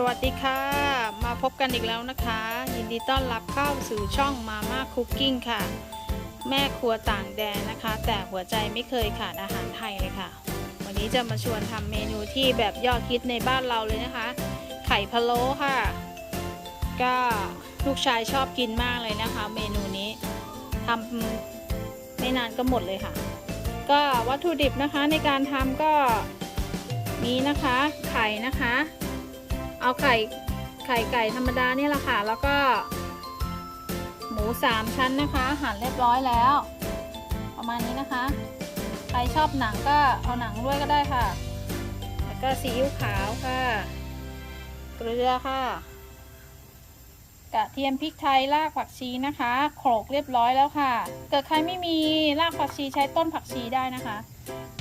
สวัสดีค่ะ มาพบกันอีกแล้วนะคะ ยินดีต้อนรับเข้าสู่ช่องมาม่าคุกกิ้งค่ะ แม่ครัวต่างแดนนะคะ แต่หัวใจไม่เคยขาดอาหารไทยเลยค่ะ วันนี้จะมาชวนทำเมนูที่แบบยอดฮิตในบ้านเราเลยนะคะ ไข่พะโล้ค่ะ ก็ลูกชายชอบกินมากเลยนะคะ เมนูนี้ทำไม่นานก็หมดเลยค่ะ ก็วัตถุดิบนะคะในการทำก็มีนะคะ ไข่นะคะ เอาไข่ไข่ไก่ธรรมดาเนี่ยแหละค่ะ แล้วก็ หมูสามชั้นนะคะ หั่นเรียบร้อยแล้ว ประมาณนี้นะคะ ใครชอบหนังก็เอาหนังด้วยก็ได้ค่ะ แล้วก็ซีอิ๊วขาวค่ะ เกลือค่ะกระเทียมพริกไทยรากผักชีนะคะโขลกเรียบร้อยแล้วค่ะ เกิดใครไม่มีรากผักชีใช้ต้นผักชีได้นะคะ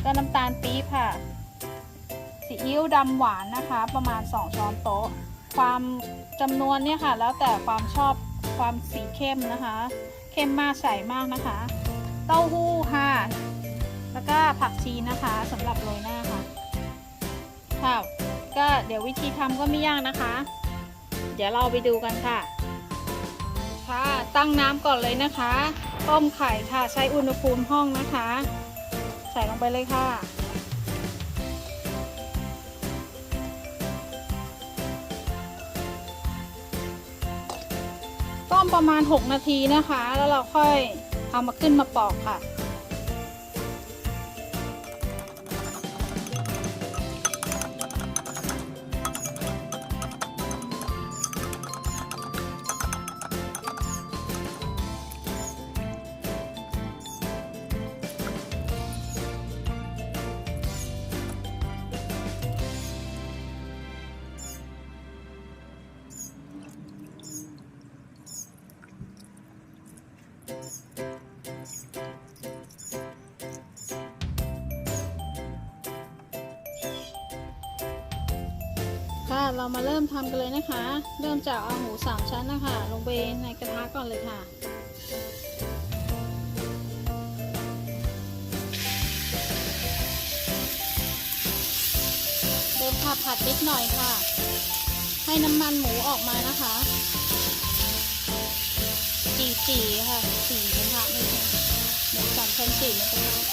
ก็น้ำตาลปี๊บค่ะ ซีอิ๊วดำหวานนะคะ ประมาณ 2 ช้อนโต๊ะ ความจำนวนเนี่ยค่ะ แล้วแต่ความชอบความสีเข้มนะคะ เข้มมากใสมากนะคะ เต้าหู้ค่ะ แล้วก็ผักชีนะคะสำหรับโรยหน้าค่ะค่ะก็เดี๋ยววิธีทำก็ไม่ยากนะคะ เดี๋ยวเราไปดูกันค่ะ ค่ะ ตั้งน้ำก่อนเลยนะคะ ต้มไข่ค่ะ ใช้อุณหภูมิห้องนะคะ ใส่ลงไปเลยค่ะ มประมาณ 6 นาทีนะคะ แล้วเราค่อยเอามาขึ้นมาปอกค่ะ เรามาเริ่มทำกันเลยนะคะ เริ่มจากเอาหมูสามชั้นนะคะ ลงไปในกระทะก่อนเลยค่ะเดิมค่ะผัดนิดหน่อยค่ะ ให้น้ำมันหมูออกมานะคะ จีจีๆค่ะ สีกระทะไม่ใช่หมูสามชั้นสีนะทะ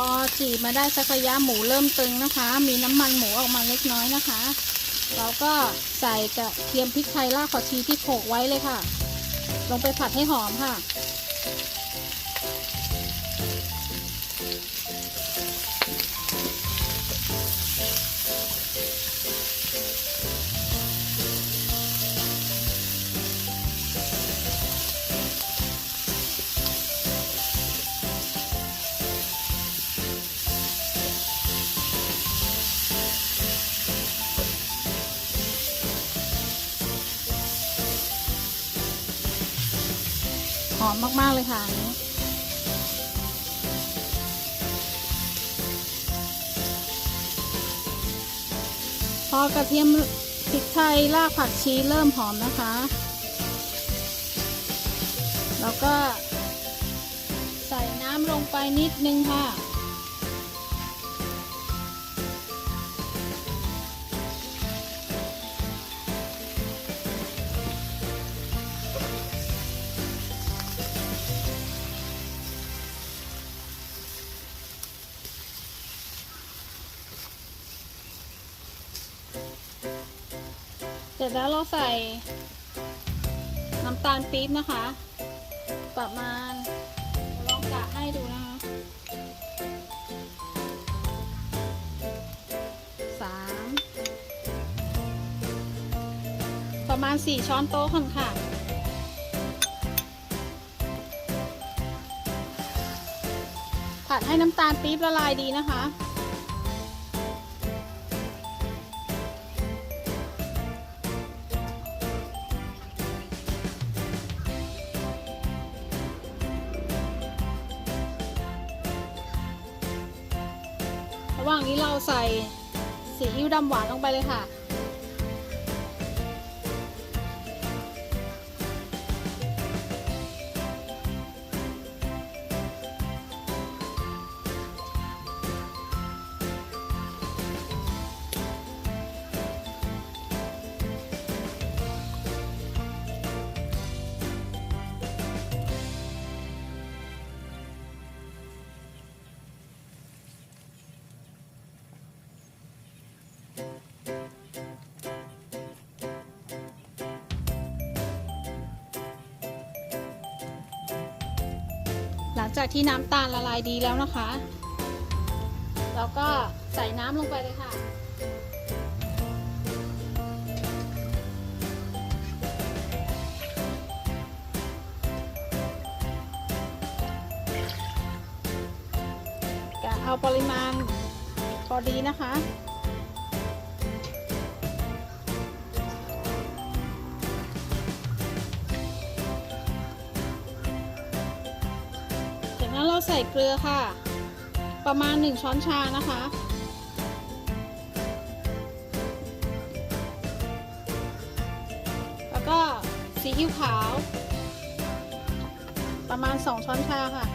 อจีบมาได้สักระยะหมูเริ่มตึงนะคะ มีน้ำมันหมูออกมาเล็กน้อยนะคะ เราก็ใส่กระเทียมพริกไทยรากผักชีที่โขกไว้เลยค่ะ ลงไปผัดให้หอมค่ะ มมากๆเลยค่ะอันนี้พอกระเทียมพริกไทยรากผักชีเริ่มหอมนะคะ แล้วก็ใส่น้ำลงไปนิดนึงค่ะ ร็จแล้วเราใส่น้ำตาลปี๊บนะคะ ประมาณลองกะให้ดูนะคะสามประมาณสี่ช้อนโต๊ะค่ะผัดให้น้ำตาลปี๊บละลายดีนะคะ ระหว่างนี้เราใส่สีอิ้วดำหวานลงไปเลยค่ะ จากที่น้ำตาลละลายดีแล้วนะคะเราก็ใส่น้ำลงไปเลยค่ะกะเอาปริมาณพอดีนะคะ ใส่เกลือค่ะ ประมาณ 1 ช้อนชานะคะ แล้วก็ซีอิ๊วขาว ประมาณ 2 ช้อนชาค่ะ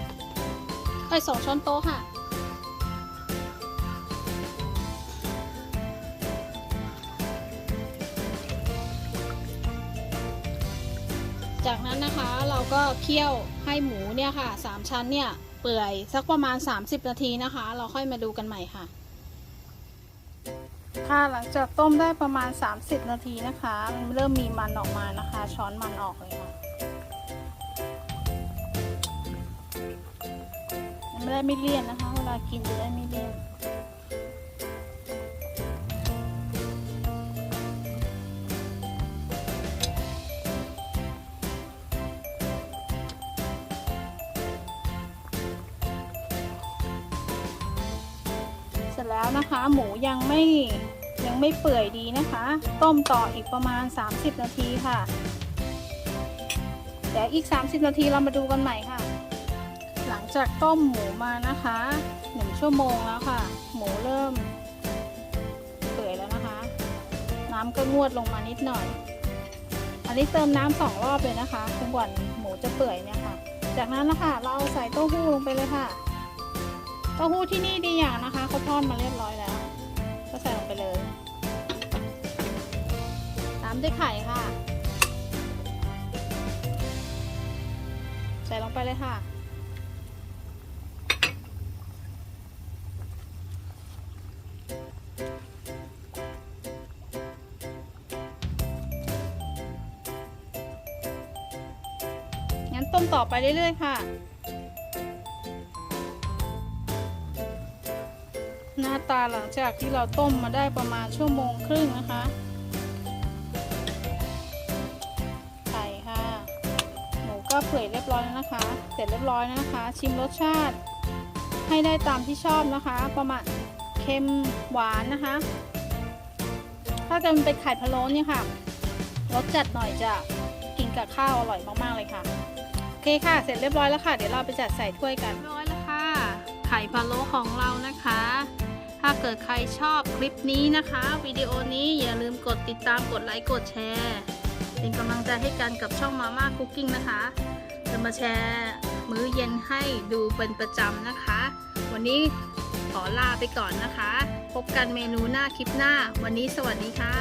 ไอ้สองช้อนโต๊ะค่ะ จากนั้นนะคะเราก็เคี่ยวให้หมูเนี่ยค่ะสามชั้นเนี่ย เปื่อยสักประมาณ 30 นาทีนะคะ เราค่อยมาดูกันใหม่ค่ะ ค่ะหลังจากต้มได้ประมาณ 30 นาทีนะคะมันเริ่มมีมันออกมานะคะ ช้อนมันออกเลยค่ะมันไม่ได้ไม่เลี่ยนนะคะ เวลากินจะได้ไม่เลี่ยน แล้วนะคะ หมูยังไม่ยังไม่เปื่อยดีนะคะ ต้มต่ออีกประมาณ 30 นาทีค่ะ เดี๋ยวอีก 30 นาทีเรามาดูกันใหม่ค่ะ หลังจากต้มหมูมานะคะ1ชั่วโมงแล้วค่ะ หมูเริ่ม เปื่อยแล้วนะคะ น้ำก็งวดลงมานิดหน่อย อันนี้เติมน้ำสองรอบเลยนะคะจนกว่าหมูจะเปื่อยเนี่ยค่ะ จากนั้นนะคะเราใส่เต้าหู้ลงไปเลยค่ะ เต้าหู้ที่นี่ดีอย่างนะคะเขาทอดมาเรียบร้อยแล้ว ก็ใส่ลงไปเลย ตามด้วยไข่ค่ะ ใส่ลงไปเลยค่ะ งั้นต้มต่อไปเรื่อยๆค่ะ น้าตาหลังจากที่เราต้มมาได้ประมาณชั่วโมงครึ่งนะคะไข่ค่ะหมูก็เปื่อยเรียบร้อยแล้วนะคะ เสร็จเรียบร้อยแล้วนะคะ ชิมรสชาติ ให้ได้ตามที่ชอบนะคะ ประมาณเค็มหวานนะคะ ถ้าจะมันเป็นไข่พะโล้เนี่ยค่ะรสจัดหน่อยจะกินกับข้าวอร่อยมากๆเลยค่ะโอเคค่ะ เสร็จเรียบร้อยแล้วค่ะ เดี๋ยวเราไปจัดใส่ถ้วยกันเรียบร้อยแล้วค่ะ ไข่พะโล้ของเรานะคะ ถ้าเกิดใครชอบคลิปนี้นะคะ วิดีโอนี้อย่าลืมกดติดตามกดไลค์กดแชร์ เป็นกำลังใจให้กันกับช่องมาม่าคุกกิ้งนะคะ จะมาแชร์มื้อเย็นให้ดูเป็นประจำนะคะ วันนี้ขอลาไปก่อนนะคะ พบกันเมนูหน้าคลิปหน้า วันนี้สวัสดีค่ะ